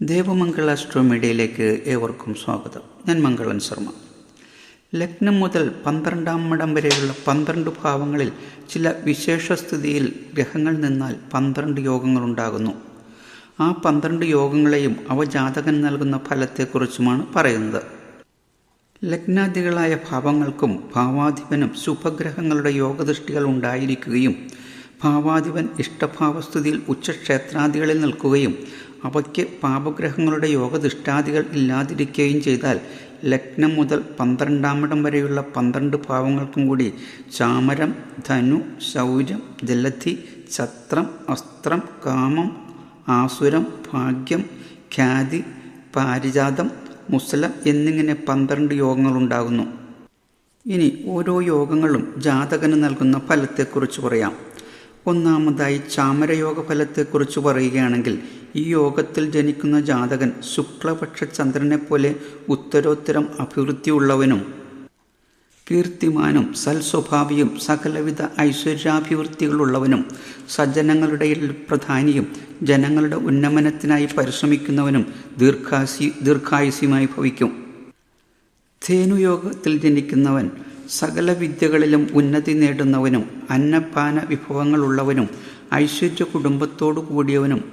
ദേവമംഗള അഷ്ടോമിഡിയയിലേക്ക് ഏവർക്കും സ്വാഗതം. ഞാൻ മംഗളൻ ശർമ്മ. ലഗ്നം മുതൽ പന്ത്രണ്ടാം മടം വരെയുള്ള പന്ത്രണ്ട് ഭാവങ്ങളിൽ ചില വിശേഷസ്ഥിതിയിൽ ഗ്രഹങ്ങൾ നിന്നാൽ പന്ത്രണ്ട് യോഗങ്ങളുണ്ടാകുന്നു ആ പന്ത്രണ്ട് യോഗങ്ങളെയും അവ ജാതകൻ നൽകുന്ന ഫലത്തെക്കുറിച്ചുമാണ് പറയുന്നത്. ലഗ്നാദികളായ ഭാവങ്ങൾക്കും ഭാവാധിപനും ശുഭഗ്രഹങ്ങളുടെ യോഗദൃഷ്ടികൾ ഉണ്ടായിരിക്കുകയും ഭാവാധിപൻ ഇഷ്ടഭാവസ്ഥിതിയിൽ ഉച്ചക്ഷേത്രാദികളിൽ നിൽക്കുകയും അവയ്ക്ക് പാപഗ്രഹങ്ങളുടെ യോഗദിഷ്ടാദികൾ ഇല്ലാതിരിക്കുകയും ചെയ്താൽ ലഗ്നം മുതൽ പന്ത്രണ്ടാമിടം വരെയുള്ള പന്ത്രണ്ട് ഭാവങ്ങൾക്കും കൂടി ചാമരം ധനു ശൗര്യം ജലധി ഛത്രം അസ്ത്രം കാമം ആസുരം ഭാഗ്യം ഖ്യാതി പാരിജാതം മുസ്ലം എന്നിങ്ങനെ പന്ത്രണ്ട് യോഗങ്ങളുണ്ടാകുന്നു. ഇനി ഓരോ യോഗങ്ങളും ജാതകന് നൽകുന്ന ഫലത്തെക്കുറിച്ച് പറയാം. ഒന്നാമതായി ചാമരയോഗ ഫലത്തെക്കുറിച്ച് പറയുകയാണെങ്കിൽ ഈ യോഗത്തിൽ ജനിക്കുന്ന ജാതകൻ ശുക്ലപക്ഷ ചന്ദ്രനെ പോലെ ഉത്തരോത്തരം അഭിവൃദ്ധിയുള്ളവനും കീർത്തിമാനും സൽസ്വഭാവിയും സകലവിധ ഐശ്വര്യാഭിവൃദ്ധികളുള്ളവനും സജ്ജനങ്ങളുടെ പ്രധാനിയും ജനങ്ങളുടെ ഉന്നമനത്തിനായി പരിശ്രമിക്കുന്നവനും ദീർഘാസി ദീർഘായുസ്യമായി ഭവിക്കും. ധേനുയോഗത്തിൽ ജനിക്കുന്നവൻ സകല വിദ്യകളിലും ഉന്നതി നേടുന്നവനും അന്നപാന വിഭവങ്ങളുള്ളവനും ഐശ്വര്യ കുടുംബത്തോടു കൂടിയവനും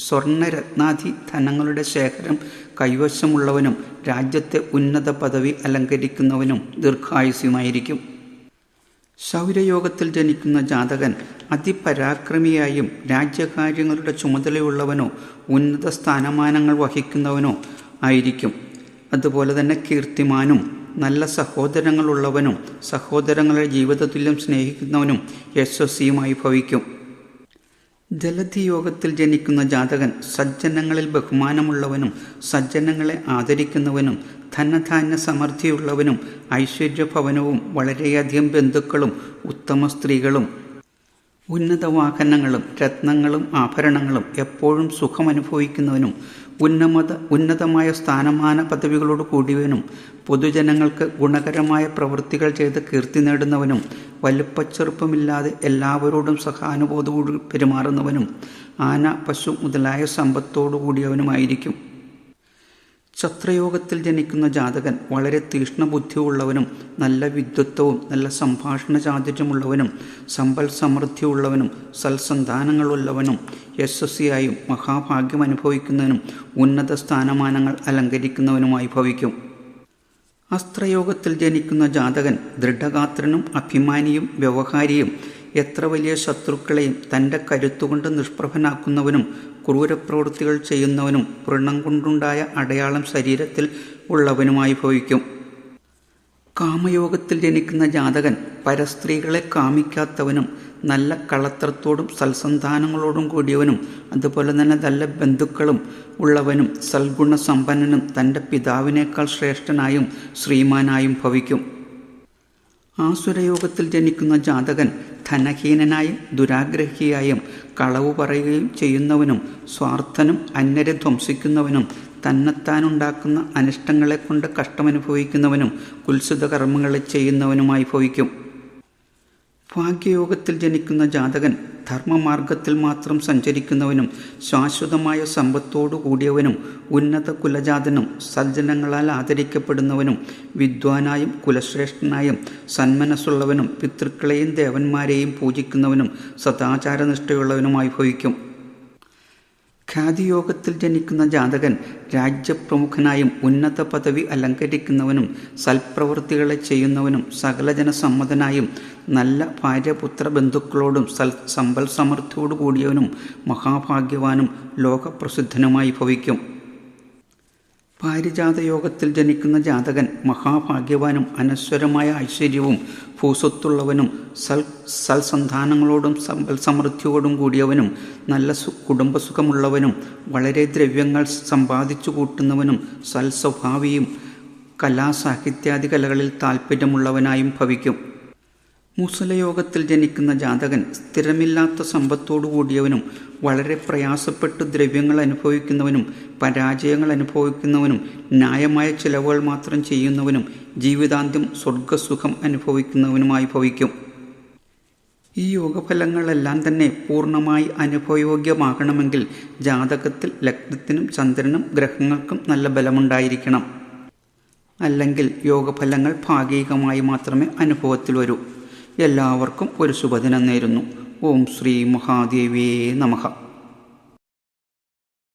സ്വർണരത്നാധി ധനങ്ങളുടെ ശേഖരം കൈവശമുള്ളവനും രാജ്യത്തെ ഉന്നത പദവി അലങ്കരിക്കുന്നവനും ദീർഘായുസ്യമായിരിക്കും ശൗര്യയോഗത്തിൽ ജനിക്കുന്ന ജാതകൻ അതിപരാക്രമിയായും രാജ്യകാര്യങ്ങളുടെ ചുമതലയുള്ളവനോ ഉന്നത സ്ഥാനമാനങ്ങൾ വഹിക്കുന്നവനോ ആയിരിക്കും. അതുപോലെ തന്നെ കീർത്തിമാനും നല്ല സഹോദരങ്ങളുള്ളവനും സഹോദരങ്ങളെ ജീവിതത്തിലും സ്നേഹിക്കുന്നവനും യശസ്വിയുമായി ഭവിക്കും. ജലധി യോഗത്തിൽ ജനിക്കുന്ന ജാതകൻ സജ്ജനങ്ങളിൽ ബഹുമാനമുള്ളവനും സജ്ജനങ്ങളെ ആദരിക്കുന്നവനും ധനധാന്യ സമൃദ്ധിയുള്ളവനും ഐശ്വര്യഭവനവും വളരെയധികം ബന്ധുക്കളും ഉത്തമ സ്ത്രീകളും ഉന്നത വാഹനങ്ങളും രത്നങ്ങളും ആഭരണങ്ങളും എപ്പോഴും സുഖമനുഭവിക്കുന്നവനും ഉന്നമത ഉന്നതമായ സ്ഥാനമാന പദവികളോട് കൂടിയവനും പൊതുജനങ്ങൾക്ക് ഗുണകരമായ പ്രവൃത്തികൾ ചെയ്ത് കീർത്തി നേടുന്നവനും വലുപ്പച്ചെറുപ്പമില്ലാതെ എല്ലാവരോടും സഹാനുഭൂതോട് പെരുമാറുന്നവനും ആന പശു മുതലായ സമ്പത്തോടു കൂടിയവനുമായിരിക്കും ഛത്രയോഗത്തിൽ ജനിക്കുന്ന ജാതകൻ വളരെ തീഷ്ണബുദ്ധിയുള്ളവനും നല്ല വിദ്വത്വവും നല്ല സംഭാഷണ ചാതുര്യമുള്ളവനും സമ്പൽ സമൃദ്ധിയുള്ളവനും സൽസന്താനങ്ങളുള്ളവനും യശസ്വിയായും മഹാഭാഗ്യം അനുഭവിക്കുന്നവനും ഉന്നത സ്ഥാനമാനങ്ങൾ അലങ്കരിക്കുന്നവനുമായി ഭവിക്കും. അസ്ത്രയോഗത്തിൽ ജനിക്കുന്ന ജാതകൻ ദൃഢഗാത്രനും അഭിമാനിയും വ്യവഹാരിയും എത്ര വലിയ ശത്രുക്കളെയും തന്റെ കരുത്തുകൊണ്ട് നിഷ്പ്രഭനാക്കുന്നവനും ക്രൂരപ്രവൃത്തികൾ ചെയ്യുന്നവനും വ്രണം കൊണ്ടുണ്ടായ അടയാളം ശരീരത്തിൽ ഉള്ളവനുമായി ഭവിക്കും. കാമയോഗത്തിൽ ജനിക്കുന്ന ജാതകൻ പരസ്ത്രീകളെ കാമിക്കാത്തവനും നല്ല കളത്രത്തോടും സൽസന്താനങ്ങളോടും കൂടിയവനും അതുപോലെ തന്നെ നല്ല ബന്ധുക്കളും ഉള്ളവനും സൽഗുണസമ്പന്നനും തന്റെ പിതാവിനേക്കാൾ ശ്രേഷ്ഠനായും ശ്രീമാനായും ഭവിക്കും. ആസുരയോഗത്തിൽ ജനിക്കുന്ന ജാതകൻ ധനഹീനനായും ദുരാഗ്രഹിയായും കളവ് പറയുകയും ചെയ്യുന്നവനും സ്വാർത്ഥനും അന്യരെ ധ്വംസിക്കുന്നവനും തന്നെത്താനുണ്ടാക്കുന്ന അനിഷ്ടങ്ങളെ കൊണ്ട് കഷ്ടമനുഭവിക്കുന്നവനും കുൽസിത കർമ്മങ്ങളെ ചെയ്യുന്നവനുമായി ഭവിക്കും ഭാഗ്യയോഗത്തിൽ ജനിക്കുന്ന ജാതകൻ ധർമ്മമാർഗത്തിൽ മാത്രം സഞ്ചരിക്കുന്നവനും ശാശ്വതമായ സമ്പത്തോടു കൂടിയവനും ഉന്നത കുലജാതനും സജ്ജനങ്ങളാൽ ആദരിക്കപ്പെടുന്നവനും വിദ്വാനായും കുലശ്രേഷ്ഠനായും സന്മനസ്സുള്ളവനും പിതൃക്കളെയും ദേവന്മാരെയും പൂജിക്കുന്നവനും സദാചാരനിഷ്ഠയുള്ളവനുമായി ഭവിക്കും. ഖ്യാതിയോഗത്തിൽ ജനിക്കുന്ന ജാതകൻ രാജ്യപ്രമുഖനായും ഉന്നത പദവി അലങ്കരിക്കുന്നവനും സൽപ്രവൃത്തികളെ ചെയ്യുന്നവനും സകലജനസമ്മതനായും നല്ല ഭാര്യപുത്ര ബന്ധുക്കളോടും സൽ സമ്പൽ സമൃദ്ധിയോടു കൂടിയവനും മഹാഭാഗ്യവാനും ലോകപ്രസിദ്ധനുമായി ഭവിക്കും. പാരിജാത യോഗത്തിൽ ജനിക്കുന്ന ജാതകൻ മഹാഭാഗ്യവാനും അനശ്വരമായ ഐശ്വര്യവും ഭൂസ്വത്തുള്ളവനും സൽ സൽസന്താനങ്ങളോടും സമ്പൽ സമൃദ്ധിയോടും കൂടിയവനും നല്ല സു കുടുംബസുഖമുള്ളവനും വളരെ ദ്രവ്യങ്ങൾ സമ്പാദിച്ചു കൂട്ടുന്നവനും സൽസ്വഭാവിയും കലാസാഹിത്യാദി കലകളിൽ താല്പര്യമുള്ളവനായും ഭവിക്കും. മുസലയോഗത്തിൽ ജനിക്കുന്ന ജാതകൻ സ്ഥിരമില്ലാത്ത സമ്പത്തോടു കൂടിയവനും വളരെ പ്രയാസപ്പെട്ട് ദ്രവ്യങ്ങൾ അനുഭവിക്കുന്നവനും പരാജയങ്ങൾ അനുഭവിക്കുന്നവനും ന്യായമായ ചിലവുകൾ മാത്രം ചെയ്യുന്നവനും ജീവിതാന്ത്യം സ്വർഗസുഖം അനുഭവിക്കുന്നവനുമായി ഭവിക്കും. ഈ യോഗഫലങ്ങളെല്ലാം തന്നെ പൂർണമായി അനുഭവയോഗ്യമാകണമെങ്കിൽ ജാതകത്തിൽ ലഗ്നത്തിനും ചന്ദ്രനും ഗ്രഹങ്ങൾക്കും നല്ല ബലമുണ്ടായിരിക്കണം. അല്ലെങ്കിൽ യോഗഫലങ്ങൾ ഭാഗികമായി മാത്രമേ അനുഭവത്തിൽ വരൂ. എല്ലാവർക്കും ഒരു ശുഭദിനം നേരുന്നു. ഓം ശ്രീ മഹാദേവിയേ നമഃ.